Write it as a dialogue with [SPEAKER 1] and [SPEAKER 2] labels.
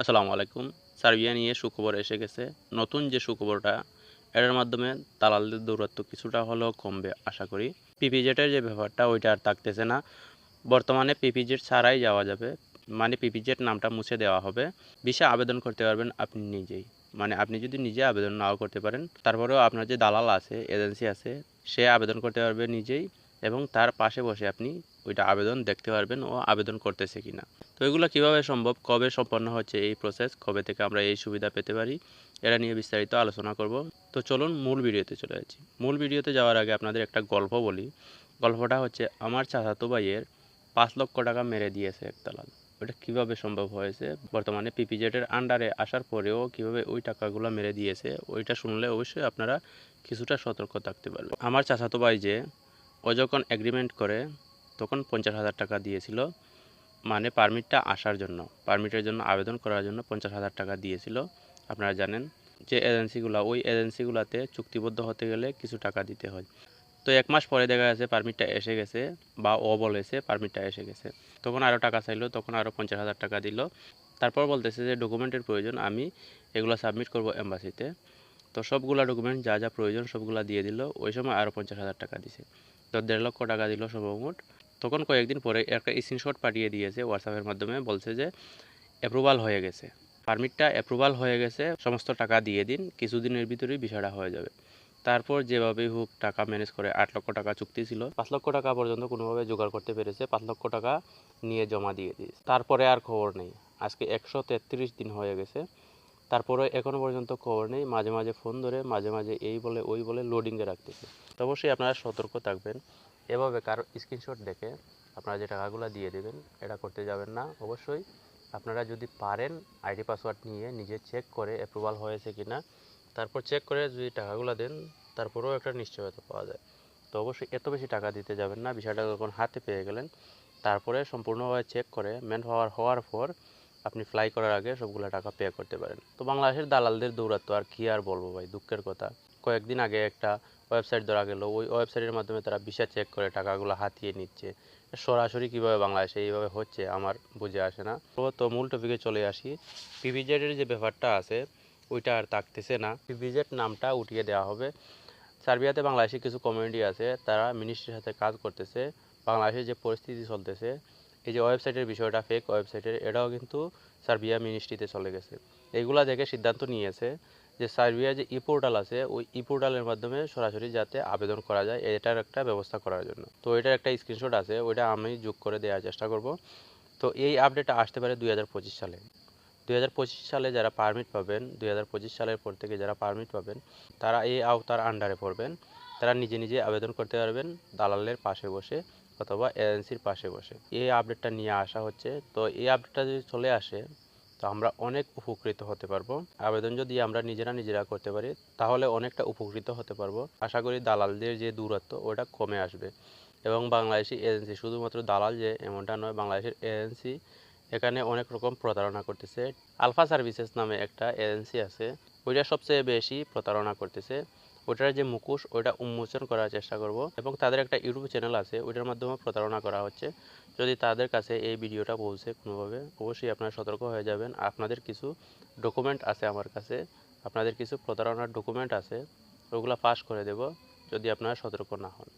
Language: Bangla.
[SPEAKER 1] আসসালামু আলাইকুম। সার্বিয়া নিয়ে সুখবর এসে গেছে। নতুন যে সুখবরটা, এটার মাধ্যমে দালালদের দৌরাত্ম কিছুটা হলেও কমবে, আশা করি। পিপিজেটের যে ব্যাপারটা, ওইটা আর থাকতেছে না। বর্তমানে পিপিজেট ছাড়াই যাওয়া যাবে। মানে পিপিজেট নামটা মুছে দেওয়া হবে। ভিসা আবেদন করতে পারবেন আপনি নিজেই। মানে আপনি যদি নিজে আবেদন নাও করতে পারেন, তারপরেও আপনার যে দালাল আছে, এজেন্সি আছে, সে আবেদন করতে পারবে নিজেই এবং তার পাশে বসে আপনি ওইটা আবেদন দেখতে পারবেন ও আবেদন করতেছে কিনা। তো এগুলো কীভাবে সম্ভব, কবে সম্পন্ন হচ্ছে এই প্রসেস কবে থেকে আমরা এই সুবিধা পেতে পারি, এটা নিয়ে বিস্তারিত আলোচনা করব। তো চলুন মূল ভিডিওতে চলে যাচ্ছি। মূল ভিডিওতে যাওয়ার আগে আপনাদের একটা গল্প বলি। গল্পটা হচ্ছে, আমার চাচাতো ভাইয়ের পাঁচ লক্ষ টাকা মেরে দিয়েছে এক দালাল ওটা কীভাবে সম্ভব হয়েছে? বর্তমানে পিপিজেটের আন্ডারে আসার পরেও কীভাবে ওই টাকাগুলো মেরে দিয়েছে? ওইটা শুনলে অবশ্যই আপনারা কিছুটা সতর্ক থাকতে পারবেন। আমার চাচাতো ভাই যে, ও যখন এগ্রিমেন্ট করে তখন পঞ্চাশ হাজার টাকা দিয়েছিল। মানে পারমিটটা আসার জন্য। পারমিটের জন্য আবেদন করার জন্য পঞ্চাশ হাজার টাকা দিয়েছিল। আপনারা জানেন যে এজেন্সিগুলো ওই এজেন্সিগুলোতে চুক্তিবদ্ধ হতে গেলে কিছু টাকা দিতে হয়। তো এক মাস পরে দেখা গেছে পারমিটটা এসে গেছে বা ও বলেছে পারমিটটা এসে গেছে। তখন আরও টাকা চাইলো, তখন আরও পঞ্চাশ হাজার টাকা দিল। তারপর বলতেছে যে ডকুমেন্টের প্রয়োজন, আমি এগুলো সাবমিট করব এম্বাসিতে তো সবগুলা ডকুমেন্ট যা যা প্রয়োজন সবগুলা দিয়ে দিল। ওই সময় আরও পঞ্চাশ হাজার টাকা দিছে। তো দেড় লক্ষ টাকা দিল সর্বমোট। তখন কয়েকদিন পরে একটা স্ক্রিনশট পাঠিয়ে দিয়েছে হোয়াটসঅ্যাপের মাধ্যমে, বলছে যে অ্যাপ্রুভাল হয়ে গেছে। পারমিটটা অ্যাপ্রুভাল হয়ে গেছে, সমস্ত টাকা দিয়ে দিন, কিছুদিনের ভিতরেই বিষয়টা হয়ে যাবে। তারপর যেভাবেই হোক টাকা ম্যানেজ করে আট লক্ষ টাকা চুক্তি ছিল, পাঁচ লক্ষ টাকা পর্যন্ত কোনোভাবে জোগাড় করতে পেরেছে, পাঁচ লক্ষ টাকা নিয়ে জমা দিয়ে দিয়েছে। তারপরে আর খবর নেই। আজকে একশো তেত্রিশ দিন হয়ে গেছে। তারপরে এখনও পর্যন্ত খবর নেই। মাঝে মাঝে ফোন ধরে, মাঝে মাঝে এই বলে, ওই বলে লোডিংয়ে রাখতেছে। অবশ্যই আপনারা সতর্ক থাকবেন। এভাবে কারও স্ক্রিনশট দেখে আপনারা যে টাকাগুলো দিয়ে দেবেন, এটা করতে যাবেন না। অবশ্যই আপনারা যদি পারেন আইডি পাসওয়ার্ড নিয়ে নিজে চেক করে অ্যাপ্রুভাল হয়েছে কি না তারপর চেক করে যদি টাকাগুলো দেন, তারপরেও একটা নিশ্চয়তা পাওয়া যায়। তো অবশ্যই এত বেশি টাকা দিতে যাবেন না, বিষয়টা যখন হাতে পেয়ে গেলেন, তারপরে সম্পূর্ণভাবে চেক করে ম্যান পাওয়ার হওয়ার পর আপনি ফ্লাই করার আগে সবগুলো টাকা পে করতে পারেন। তো বাংলাদেশের দালালদের দৌরাত্ম আর কি আর বলব ভাই, দুঃখের কথা। কয়েকদিন আগে একটা ওয়েবসাইট ধরা গেল। ওই ওয়েবসাইটের মাধ্যমে তারা ভিসা চেক করে টাকাগুলো হাতিয়ে নিচ্ছে। সরাসরি কীভাবে বাংলাদেশে এইভাবে হচ্ছে আমার বুঝে আসে না। তো মূল টপিকে চলে আসি। পিভিজেডের যে ব্যাপারটা আছে, ওইটা আর থাকতেছে না। পিভিজেড নামটা উঠিয়ে দেওয়া হবে। সার্বিয়াতে বাংলাদেশি কিছু কমিউনিটি আছে, তারা মিনিস্ট্রির সাথে কাজ করতেছে। বাংলাদেশের যে পরিস্থিতি চলতেছে, এই যে ওয়েবসাইটের বিষয়টা ফেক ওয়েবসাইটের এটাও কিন্তু সার্বিয়া মিনিস্ট্রিতে চলে গেছে। এগুলা দেখে সিদ্ধান্ত নিয়েছে। যে সার্বিয়া যে ই পোর্টাল আছে, ওই ই পোর্টালের মাধ্যমে সরাসরি যাতে আবেদন করা যায়, এটার একটা ব্যবস্থা করার জন্য। তো এটার একটা স্ক্রিনশট আছে, ওইটা আমি যোগ করে দেওয়ার চেষ্টা করব। তো এই আপডেটটা আসতে পারে দুই হাজার পঁচিশ সালে। দুই হাজার পঁচিশ সালে যারা পারমিট পাবেন, দুই হাজার পঁচিশ সালের পর থেকে যারা পারমিট পাবেন, তারা এই আওতার আন্ডারে পড়বেন। তারা নিজে নিজে আবেদন করতে পারবেন, দালালের পাশে বসে অথবা এজেন্সির পাশে বসে। এই আপডেটটা নিয়ে আসা হচ্ছে। তো এই আপডেটটা যদি চলে আসে তো আমরা অনেক উপকৃত হতে পারব। আবেদন যদি আমরা নিজেরা নিজেরা করতে পারি, তাহলে অনেকটা উপকৃত হতে পারব। আশা করি দালালদের যে দূরত্ব, ওটা কমে আসবে। এবং বাংলাদেশি এজেন্সি, শুধুমাত্র দালাল যে এমনটা নয়, বাংলাদেশের এজেন্সি এখানে অনেক রকম প্রতারণা করতেছে। আলফা সার্ভিসেস নামে একটা এজেন্সি আছে, ওইটা সবচেয়ে বেশি প্রতারণা করতেছে। ওটার যে মুখোশ ওটা উন্মোচন করার চেষ্টা করব এবং তাদের একটা ইউটিউব চ্যানেল আছে, ওইটার মাধ্যমে প্রতারণা করা হচ্ছে। যদি তাদের কাছে এই ভিডিওটা পৌঁছে কোনোভাবে, অবশ্যই আপনারা সতর্ক হয়ে যাবেন। আপনাদের কিছু ডকুমেন্ট আছে আমার কাছে, আপনাদের কিছু প্রতারণার ডকুমেন্ট আছে, ওগুলো পাস করে দেব, যদি আপনারা সতর্ক না হন।